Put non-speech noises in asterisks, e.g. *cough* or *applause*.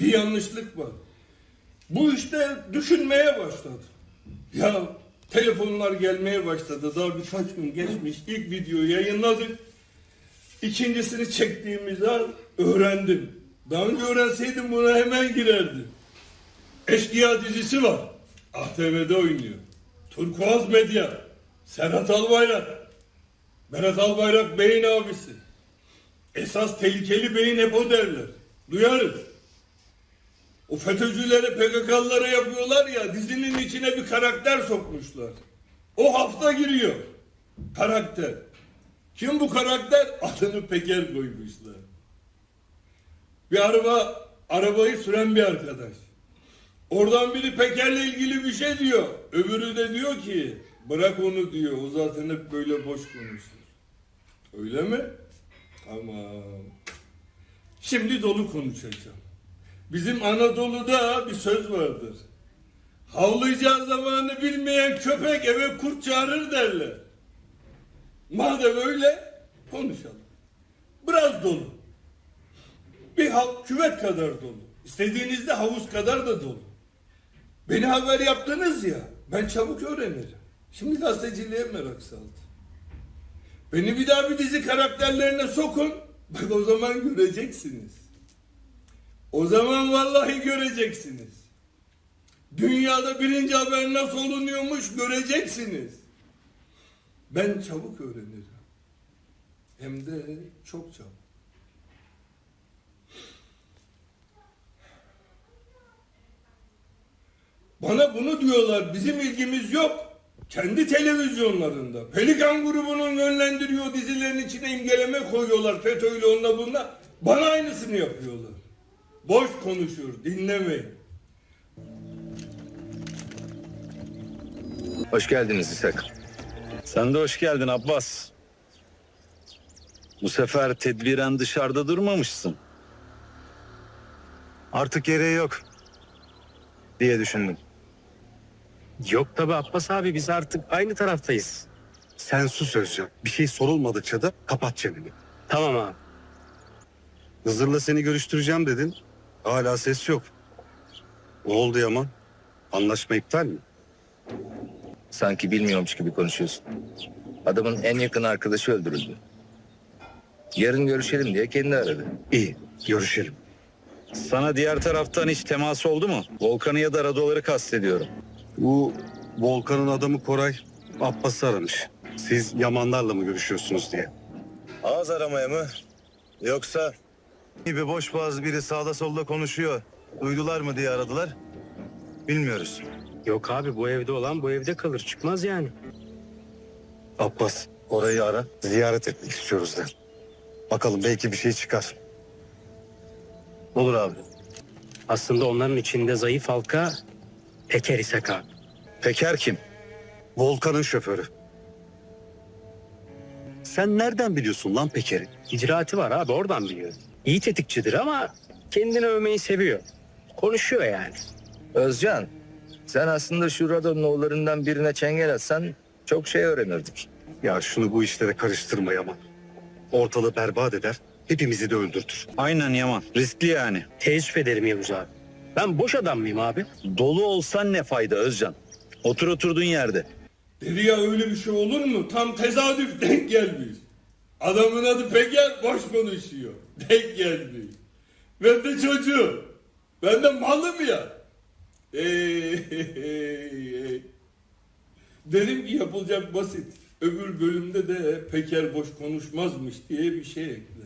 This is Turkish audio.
Bir yanlışlık var. Bu işte düşünmeye başladı. Ya telefonlar gelmeye başladı. Daha birkaç gün geçmiş. İlk videoyu yayınladık. İkincisini çektiğimiz an öğrendim. Daha önce öğrenseydim buna hemen girerdim. Eşkıya dizisi var. ATV'de oynuyor. Turkuaz Medya. Serhat Albayrak. Berat Albayrak Bey'in abisi. Esas tehlikeli beyin hep o derler. Duyarız. O FETÖ'cülere PKK'lılara yapıyorlar ya dizinin içine bir karakter sokmuşlar. O hafta giriyor. Karakter. Kim bu karakter? *laughs* Adını Peker koymuşlar. Bir araba, arabayı süren bir arkadaş. Oradan biri Peker'le ilgili bir şey diyor. Öbürü de diyor ki bırak onu diyor. O zaten hep böyle boş konuşur. Öyle mi? Tamam. Şimdi dolu konuşacağım. Bizim Anadolu'da bir söz vardır. Havlayacağı zamanı bilmeyen köpek eve kurt çağırır derler. Madem öyle konuşalım. Biraz dolu. Bir hav- küvet kadar dolu. İstediğinizde havuz kadar da dolu. Beni haber yaptınız ya, ben çabuk öğrenirim. Şimdi gazeteciliğe merak saldım. Beni bir daha bir dizi karakterlerine sokun. Bak o zaman göreceksiniz. O zaman vallahi göreceksiniz. Dünyada birinci haber nasıl olunuyormuş göreceksiniz. Ben çabuk öğrenirim. Hem de çok çabuk. Bana bunu diyorlar. Bizim ilgimiz yok. Kendi televizyonlarında. Pelikan grubunun yönlendiriyor dizilerin içine imgeleme koyuyorlar. FETÖ'yle onunla bununla. Bana aynısını yapıyorlar. Boş konuşuyor. Dinlemeyin. Hoş geldiniz İshak. Sen de hoş geldin Abbas. Bu sefer tedbiren dışarıda durmamışsın. Artık gereği yok diye düşündüm. Yok tabi Abbas abi biz artık aynı taraftayız. Sen sus Özcan. Bir şey sorulmadıkça da kapat çeneni. Tamam abi. Hızır'la seni görüştüreceğim dedin. Hala ses yok. Ne oldu Yaman? Anlaşma iptal mi? Sanki bilmiyormuş gibi konuşuyorsun. Adamın en yakın arkadaşı öldürüldü. Yarın görüşelim diye kendi aradı. İyi, görüşelim. Sana diğer taraftan hiç teması oldu mu? Volkan'ı ya da Radoları kastediyorum. Bu Volkan'ın adamı Koray Abbas'ı aramış. Siz Yamanlarla mı görüşüyorsunuz diye. Ağız aramaya mı? Yoksa gibi boş boğaz biri sağda solda konuşuyor. Duydular mı diye aradılar. Bilmiyoruz. Yok abi bu evde olan bu evde kalır çıkmaz yani. Abbas, Koray'ı ara. Ziyaret etmek istiyoruz de. Bakalım belki bir şey çıkar. Olur abi. Aslında onların içinde zayıf halka Peker İshak abi. Peker kim? Volkan'ın şoförü. Sen nereden biliyorsun lan Peker'i? İcraatı var abi oradan biliyor. İyi tetikçidir ama kendini övmeyi seviyor. Konuşuyor yani. Özcan, sen aslında şu Rado'nun oğullarından birine çengel atsan çok şey öğrenirdik. Ya şunu bu işlere karıştırma Yaman. Ortalığı berbat eder, hepimizi de öldürtür. Aynen Yaman. Riskli yani. Teessüf ederim Yavuz abi. Ben boş adam mıyım abi? Dolu olsan ne fayda Özcan? Otur oturduğun yerde. Dedi ya öyle bir şey olur mu? Tam tesadüf denk *laughs* gelmiş. Adamın adı Peker boş konuşuyor. *laughs* Denk gelmiş. Ben de çocuğum. Ben de malım ya. Ey, ey. *laughs* Dedim ki yapılacak basit. Öbür bölümde de Peker boş konuşmazmış diye bir şey ekledim.